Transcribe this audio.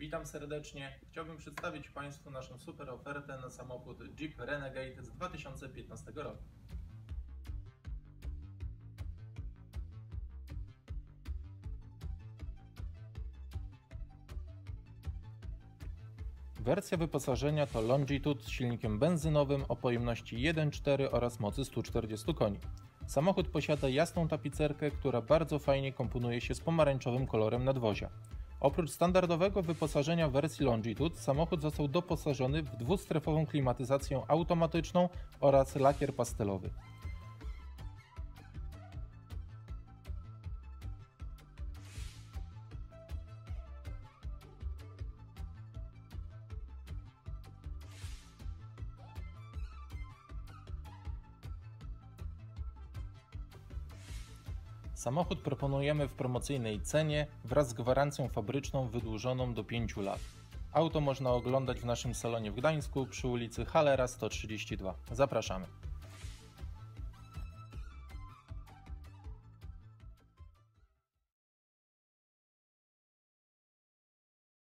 Witam serdecznie. Chciałbym przedstawić Państwu naszą super ofertę na samochód Jeep Renegade z 2015 roku. Wersja wyposażenia to Longitude z silnikiem benzynowym o pojemności 1.4 oraz mocy 140 koni. Samochód posiada jasną tapicerkę, która bardzo fajnie komponuje się z pomarańczowym kolorem nadwozia. Oprócz standardowego wyposażenia w wersji Longitude, samochód został doposażony w dwustrefową klimatyzację automatyczną oraz lakier pastelowy. Samochód proponujemy w promocyjnej cenie wraz z gwarancją fabryczną wydłużoną do 5 lat. Auto można oglądać w naszym salonie w Gdańsku przy ulicy Halera 132. Zapraszamy.